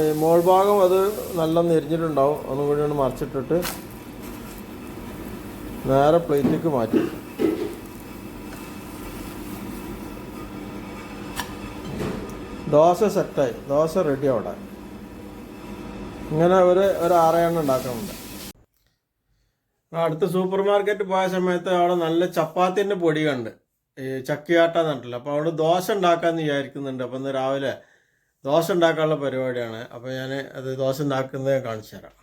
മോൾ ഭാഗം അത് നല്ല നെരിഞ്ഞിട്ടുണ്ടാവും. ഒന്നും കൂടി ഒന്ന് മറിച്ചിട്ടിട്ട് നേരെ പ്ലേറ്റിലേക്ക് മാറ്റി. ദോശ സെറ്റായി. ദോശ റെഡി അവിടെ. ഇങ്ങനെ ഒരു ഒരു ആറെണ്ണം ഉണ്ടാക്കുന്നുണ്ട് അടുത്ത സൂപ്പർ മാർക്കറ്റ് പോയ സമയത്ത് അവിടെ നല്ല ചപ്പാത്തിന്റെ പൊടി കണ്ട്. ഈ ചക്കിയാട്ട അപ്പോൾ അവിടെ ദോശ ഉണ്ടാക്കാമെന്ന് വിചാരിക്കുന്നുണ്ട്. അപ്പോൾ ഇന്ന് രാവിലെ ദോശ ഉണ്ടാക്കാനുള്ള പരിപാടിയാണ്. അപ്പോൾ ഞാൻ അത് ദോശ ഉണ്ടാക്കുന്നത് ഞാൻ കാണിച്ചു തരാം.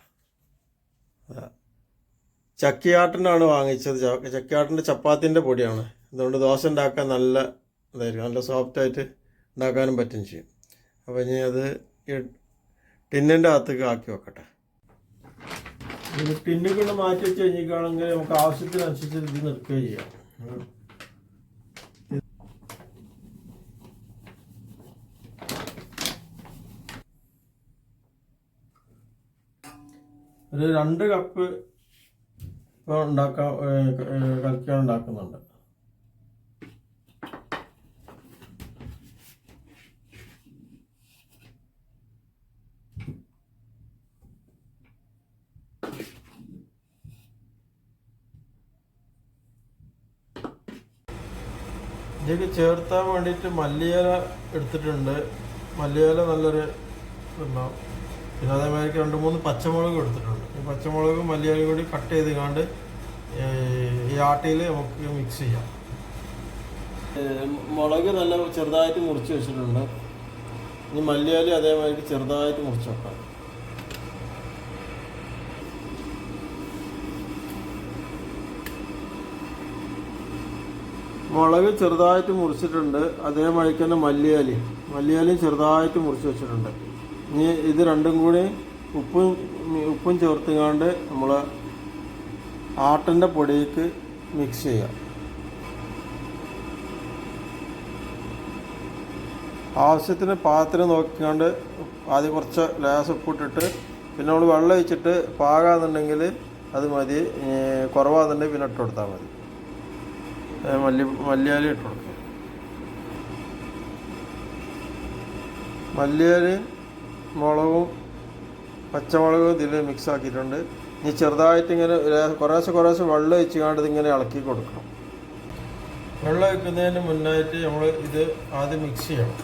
ചക്കിയാട്ടിനാണ് വാങ്ങിച്ചത്. ചക്കിയാട്ടിന്റെ ചപ്പാത്തിന്റെ പൊടിയാണ്. അതുകൊണ്ട് ദോശ ഉണ്ടാക്കാൻ നല്ല ഇതായിരിക്കും. നല്ല സോഫ്റ്റായിട്ട് ഉണ്ടാക്കാനും പറ്റും ചെയ്യും. അപ്പോൾ ഇനി അത് ടിന്നിന്റെ അകത്തേക്ക് ആക്കി വെക്കട്ടെ. ഇത് ടിന്നുകൾ മാറ്റി വെച്ച് കഴിഞ്ഞിട്ടാണെങ്കിൽ നമുക്ക് ആവശ്യത്തിനനുസരിച്ച് ഇത് നിൽക്കുകയും ചെയ്യാം. ഒരു രണ്ട് കപ്പ് ഇപ്പോൾ ഉണ്ടാക്കാൻ കളിക്കാൻ ഉണ്ടാക്കുന്നുണ്ട്. ഇതിലേക്ക് ചേർത്താൻ വേണ്ടിയിട്ട് മല്ലിയില എടുത്തിട്ടുണ്ട്. മല്ലിയില നല്ലൊരു പിന്നെ അതേമാതിരി രണ്ട് മൂന്ന് പച്ചമുളക് എടുത്തിട്ടുണ്ട്. ഈ പച്ചമുളകും മല്ലിയാലും കൂടി കട്ട് ചെയ്ത് കാണ്ട് ഈ ആട്ടയിൽ നമുക്ക് മിക്സ് ചെയ്യാം. മുളക് നല്ല ചെറുതായിട്ട് മുറിച്ച് വെച്ചിട്ടുണ്ട്. ഇനി മല്ലിയാലി അതേമാതിരി ചെറുതായിട്ട് മുറിച്ച് വെക്കാം. മുളക് ചെറുതായിട്ട് മുറിച്ചിട്ടുണ്ട്. അതേമാതിരി തന്നെ മല്ലിയാലി മല്ലിയാലിയും ചെറുതായിട്ട് മുറിച്ച് വെച്ചിട്ടുണ്ട്. ഇനി ഇത് രണ്ടും കൂടി ഉപ്പും ഉപ്പും ചേർത്തുകൊണ്ട് നമ്മൾ ആട്ടിന്റെ പൊടിക്ക് മിക്സ് ചെയ്യാം. ആവശ്യത്തിന് പാത്രം നോക്കിക്കാണ്ട് ആദ്യം കുറച്ച് ലേസ് ഉപ്പിട്ടിട്ട് പിന്നെ നമ്മൾ വെള്ളം ഒഴിച്ചിട്ട് പാകാന്നുണ്ടെങ്കിൽ അത് മതി. കുറവാന്നുണ്ടെങ്കിൽ പിന്നെ ഇട്ട് കൊടുത്താൽ മതി. മല്ലി മല്ലിയാലി ഇട്ട് കൊടുക്കും. മല്ലിയാലി മുളകും പച്ചമുളകും ഇതിൽ മിക്സ് ആക്കിയിട്ടുണ്ട്. ഇനി ചെറുതായിട്ട് ഇങ്ങനെ കുറേശ്ശെ കുറേശ്ശെ വെള്ളം ഒഴിച്ചുകൊണ്ട് ഇങ്ങനെ ഇളക്കി കൊടുക്കണം. വെള്ളം ഒഴിക്കുന്നതിന് മുന്നായിട്ട് നമ്മൾ ഇത് ആദ്യം മിക്സ് ചെയ്യണം.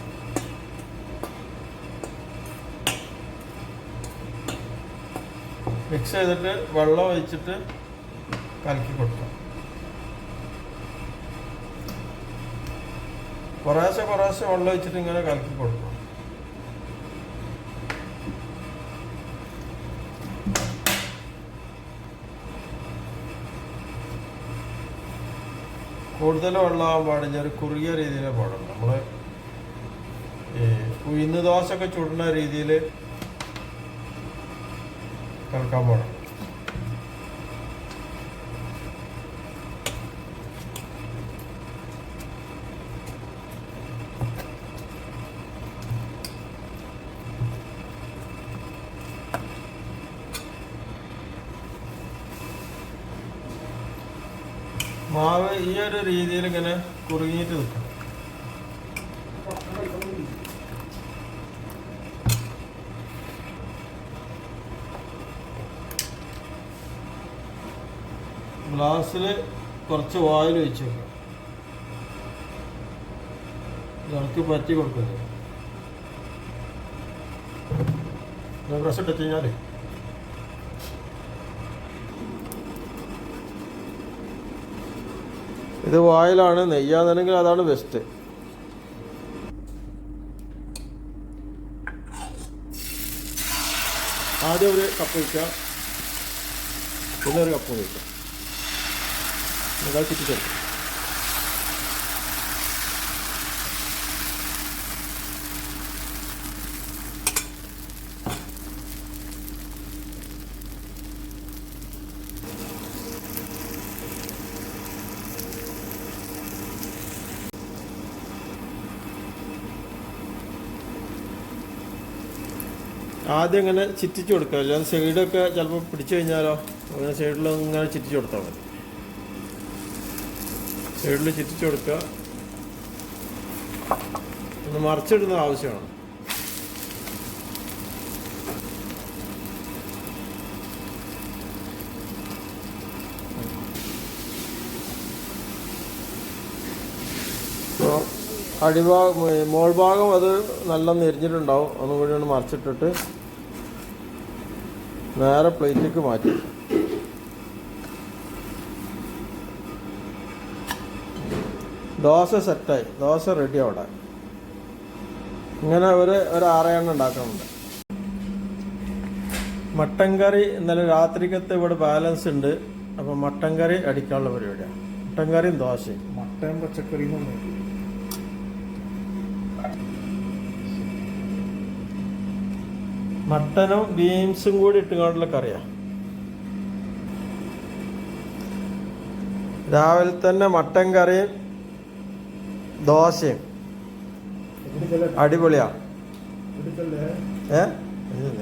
മിക്സ് ചെയ്തിട്ട് വെള്ളം ഒഴിച്ചിട്ട് കലക്കി കൊടുക്കണം കുറേശ്ശെ കുറേശ്ശെ വെള്ളം ഒഴിച്ചിട്ട് ഇങ്ങനെ കലക്കി കൊടുക്കണം കൂടുതൽ വെള്ളമാകാൻ പാടില്ല ഒരു കുറുകിയ രീതിയിലേ പാടുള്ളൂ നമ്മൾ ഈ ഉഴുന്ന് ദോശയൊക്കെ ചുടുന്ന രീതിയിൽ കലക്കാൻ പാടുള്ളൂ മാവ് ഈ ഒരു രീതിയിൽ ഇങ്ങനെ കുറുകിയിട്ട് നിൽക്കും. ഗ്ലാസ്സിൽ കുറച്ച് വായിൽ വെച്ച് വെക്കാം ഇളക്കി പറ്റി കൊടുക്കരുത്. ബ്രഷ് ഇട്ട് ഇത് വായിലാണ് നെയ്യാന്നുണ്ടെങ്കിൽ അതാണ് ബെസ്റ്റ് ആദ്യം ഒരു കപ്പ് വയ്ക്കുക പിന്നെ ഒരു കപ്പ് വയ്ക്കുക നിങ്ങൾ ചുറ്റിച്ചെടുക്കും ആദ്യം ഇങ്ങനെ ചിറ്റിച്ചു കൊടുക്കുക. അല്ലാതെ സൈഡൊക്കെ ചിലപ്പോൾ പിടിച്ചു കഴിഞ്ഞാലോ അങ്ങനെ സൈഡിൽ ഇങ്ങനെ ചിറ്റിച്ചു കൊടുത്താൽ മതി. സൈഡിൽ ചിറ്റിച്ചു കൊടുക്കുക. ഒന്ന് മറിച്ചിടുന്ന ആവശ്യമാണ്. അടിഭാഗം മോൾ ഭാഗം അത് നല്ല നെരിഞ്ഞിട്ടുണ്ടാവും ഒന്നും ഒന്ന് മറിച്ചിട്ടിട്ട് നേരെ പ്ലേറ്റിലേക്ക് മാറ്റി. ദോശ സെറ്റായി. ദോശ റെഡി അവിടെ. ഇങ്ങനെ ഒരു ഒരു ആറെണ്ണം ഉണ്ടാക്കുന്നുണ്ട് മട്ടൻ കറി ഇന്നലെ രാത്രിക്കത്തെ ഇവിടെ ബാലൻസ് ഉണ്ട്. അപ്പം മട്ടൻ കറി അടിക്കാനുള്ള പരിപാടിയാണ്. മട്ടൻ കറിയും ദോശയും. മട്ടൻ പച്ചക്കറി മട്ടനും ബീൻസും കൂടി ഇട്ടുകൊണ്ടുള്ള കറിയാണ് രാവിലെ തന്നെ മട്ടൻ കറിയും ദോശയും. അടിപൊളിയാ. ഏ? ഇല്ലില്ല